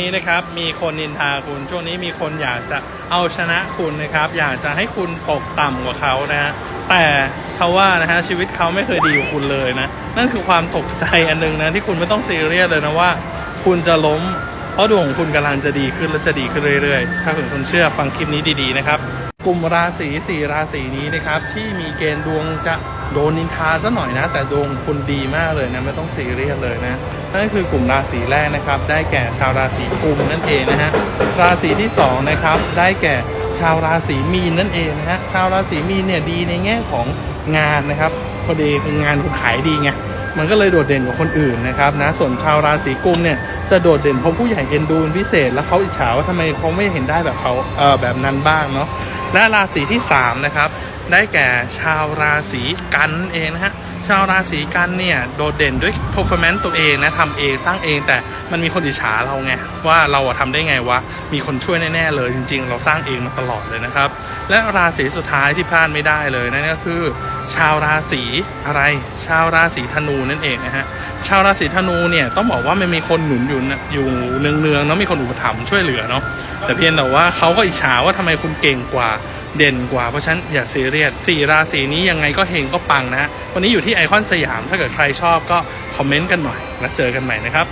นี้นะครับมีคนนินทาคุณ ช่วงนี้มีคนอยากจะเอาชนะคุณนะครับ อยากจะให้คุณตกต่ำกว่าเขานะฮะแต่เขาว่านะฮะชีวิตเขาไม่เคยดีกว่าคุณเลยนะ นั่นคือความตกใจอันหนึงนะที่คุณไม่ต้องซีเรียสเลยนะว่า คุณจะล้ม เพราะดวงของคุณกำลังจะดีขึ้นและจะดีขึ้นเรื่อยๆ ถ้าคุณคุณเชื่อฟังคลิปนี้ดีๆนะครับกลุ่มราศีสี่ราศีนี้นะครับที่มีเกณฑ์ดวงจะ โดนนินทาซะหน่อยนะ แต่ดวงคุณดีมากเลยนะไม่ต้องซีเรียสเลยนะนั่นคือกลุ่มราศีแรกนะครับ ได้แก่ชาวราศีกุมนั่นเองนะฮะราศีที่สองนะครับได้แก่ชาวราศีมีนนั่นเองนะฮะชาวราศีมีนเนี่ยดีในแง่ของงานนะครับพอดีงานคุณขายดีไงมันก็เลยโดดเด่นกว่าคนอื่นนะครับนะส่วนชาวราศีกุมเนี่ยจะโดดเด่นเพราะผู้ใหญ่เอ็นดูเป็นพิเศษ แล้วเขาอิจฉาว่าทำไมเขาไม่เห็นได้แบบเขาเออแบบนั้นบ้างเนาะและราศีที่สามนะครับ ได้แก่ชาวราศีกันเองนะฮะชาวราศีกันเนี่ยโดดเด่นด้วย performance ตัวเองนะทำเองสร้างเองแต่มันมีคนอิจฉาเราไงว่าเราอะทำได้ไงวะมีคนช่วยแน่ๆเลยจริง ๆ เราสร้างเองมาตลอดเลยนะครับ และราศีสุดท้ายที่พลาดไม่ได้เลยนั่นก็คือ ชาวราศีอะไร ชาวราศีธนูนั่นเองนะฮะ ชาวราศีธนูเนี่ยต้องบอกว่ามันมีคนหนุนอยู่นะอยู่เนืองๆเนาะมีคนอุปถัมภ์ช่วยเหลือเนาะ แต่เพียงแต่ว่าเขาก็อิจฉาว่าทำไมคุณเก่งกว่า เด่นกว่า เพราะฉะนั้นอย่าซีเรียสสี่ราศีนี้ยังไงก็เฮงก็ปังนะฮะวันนี้อยู่ที่ไอคอนสยาม ถ้าเกิดใครชอบก็คอมเมนต์กันหน่อย แล้วเจอกันใหม่นะครับ